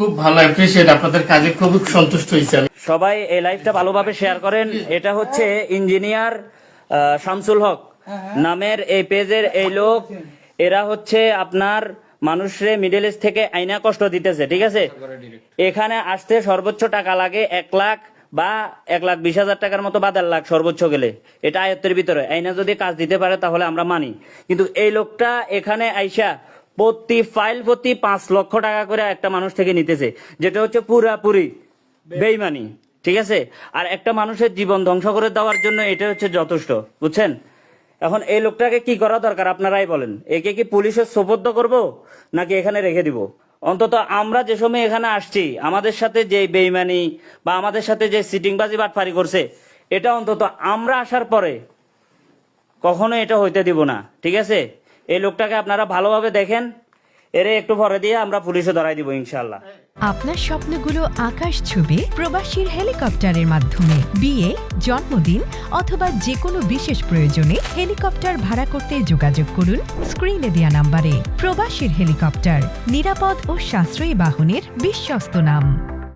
খুব ভালো অ্যাপ্রিসিয়েট আপনাদের কাজে খুব সন্তুষ্ট হয়েছে আমি। সবাই এই লাইভটা ভালোভাবে শেয়ার করেন। এটা হচ্ছে ইঞ্জিনিয়ার শামসুল হক। নামের এই পেজের এই লোক এরা হচ্ছে আপনার মানুষরে মিডল ইস্ট থেকে আইনা কষ্ট দিতেছে ঠিক আছে? এখানে আসতে সর্বোচ্চ টাকা লাগে এক লাখ বা এক লাখ বিশ হাজার টাকার মতো বা দেড় লাখ সর্বোচ্চ গেলে। এটা আয়ত্তের ভিতরে। আইনা যদি কাজ দিতে পারে তাহলে আমরা মানি। কিন্তু এই লোকটা এখানে আইসা প্রতি ফাইল প্রতি পাঁচ লক্ষ টাকা করে একটা মানুষ থেকে নিতেছে যেটা হচ্ছে পুরাপুরি বেইমানি ঠিক আছে? আর একটা মানুষের জীবন ধ্বংস করে দেওয়ার জন্য এটা হচ্ছে যথেষ্ট বুঝছেন? এখন এই লোকটাকে কি করা দরকার আপনারাই বলেন। একে কি পুলিশের সোপর্দ করব নাকি এখানে রেখে দিব? অন্তত আমরা যে সময় এখানে আসছি আমাদের সাথে যে বেইমানি বা আমাদের সাথে যে সিটিংবাজি বাটফারি করছে এটা অন্তত আমরা আসার পরে কখনো এটা হইতে দিব না ঠিক আছে? এই লোকটাকে আপনারা ভালোভাবে দেখেন, এরে একটু পরে দিয়ে আমরা পুলিশে ধরাই দিব ইনশাল্লাহ আপনার স্বপ্নগুলো আকাশ ছুবে প্রবাসীর হেলিকপ্টারের মাধ্যমে। বিয়ে, জন্মদিন অথবা যে কোনো বিশেষ প্রয়োজনে হেলিকপ্টার ভাড়া করতে যোগাযোগ করুন স্ক্রিনে দেওয়া নাম্বারে। প্রবাসীর হেলিকপ্টার, নিরাপদ ও সাশ্রয়ী বাহনের বিশ্বস্ত নাম।